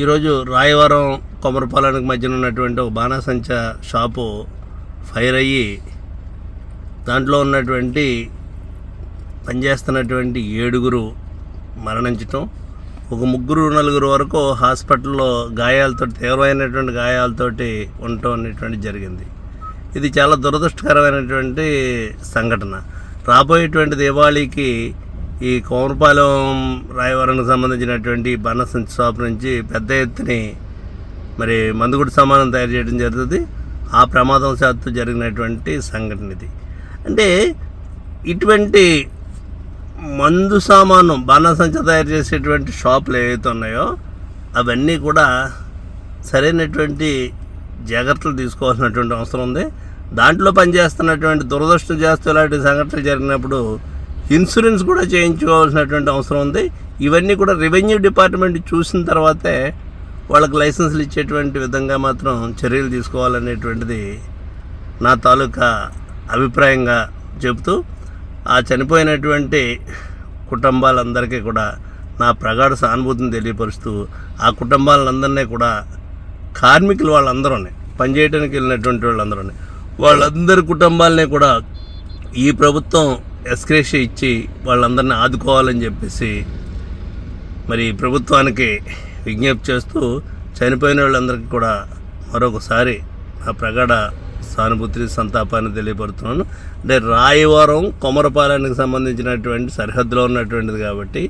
ఈరోజు రాయవరం కొమరపాలెనికి మధ్యన ఉన్నటువంటి ఒక బాణాసంచ షాపు ఫైర్ అయ్యి దాంట్లో ఉన్నటువంటి పనిచేస్తున్నటువంటి ఏడుగురు మరణించటం ఒక ముగ్గురు నలుగురు వరకు హాస్పిటల్లో గాయాలతో తీవ్రమైనటువంటి గాయాలతోటి ఉండటం అనేటువంటి జరిగింది. ఇది చాలా దురదృష్టకరమైనటువంటి సంఘటన. రాబోయేటువంటి దీపావళికి ఈ కోమరపాలెం రాయవరానికి సంబంధించినటువంటి బనసంచి షాప్ నుంచి పెద్ద ఎత్తుని మరి మందుగుడి సామానం తయారు చేయడం జరుగుతుంది. ఆ ప్రమాదం శాత్తు జరిగినటువంటి సంఘటన ఇది. అంటే ఇటువంటి మందు సామాను బాణసంచ తయారు చేసేటువంటి షాపులు ఏవైతే ఉన్నాయో అవన్నీ కూడా సరైనటువంటి జాగ్రత్తలు తీసుకోవాల్సినటువంటి అవసరం ఉంది. దాంట్లో పనిచేస్తున్నటువంటి దురదృష్టం చేస్తూ ఇలాంటి సంఘటనలు జరిగినప్పుడు ఇన్సూరెన్స్ కూడా చేయించుకోవాల్సినటువంటి అవసరం ఉంది. ఇవన్నీ కూడా రెవెన్యూ డిపార్ట్మెంట్ చూసిన తర్వాతే వాళ్ళకి లైసెన్సులు ఇచ్చేటువంటి విధంగా మాత్రం చర్యలు తీసుకోవాలనేటువంటిది నా తాలూకా అభిప్రాయంగా చెబుతూ ఆ చనిపోయినటువంటి కుటుంబాలందరికీ కూడా నా ప్రగాఢ సానుభూతిని తెలియపరుస్తూ ఆ కుటుంబాలందరినీ కూడా కార్మికులు వాళ్ళందరూ పనిచేయడానికి వెళ్ళినటువంటి వాళ్ళందరూ వాళ్ళందరి కుటుంబాలని కూడా ఈ ప్రభుత్వం ఎస్క్రేష ఇచ్చి వాళ్ళందరినీ ఆదుకోవాలని చెప్పేసి మరి ప్రభుత్వానికి విజ్ఞప్తి చేస్తూ చనిపోయిన వాళ్ళందరికీ కూడా మరొకసారి నా ప్రగాఢ సానుభూతిని సంతాపాన్ని తెలియపడుతున్నాను అంటే రాయవరం కొమరపాలెనికి సంబంధించినటువంటి సరిహద్దులో ఉన్నటువంటిది కాబట్టి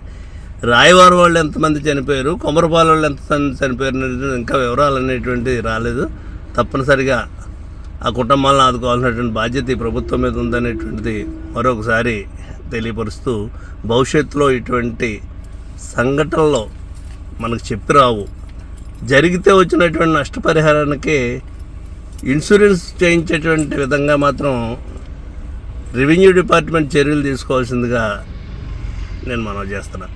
రాయవారం వాళ్ళు ఎంతమంది చనిపోయారు కొమరపాలెం వాళ్ళు ఎంతమంది చనిపోయారు ఇంకా వివరాలు అనేటువంటిది రాలేదు. తప్పనిసరిగా ఆ కుటుంబాలను ఆదుకోవాల్సినటువంటి బాధ్యత ఈ ప్రభుత్వం మీద ఉందనేటువంటిది మరొకసారి తెలియపరుస్తూ భవిష్యత్తులో ఇటువంటి సంఘటనలో మనకు చెప్పి రావు. జరిగితే వచ్చినటువంటి నష్టపరిహారానికి ఇన్సూరెన్స్ చేయించేటువంటి విధంగా మాత్రం రెవెన్యూ డిపార్ట్మెంట్ చర్యలు తీసుకోవాల్సిందిగా నేను మనం చేస్తున్నాను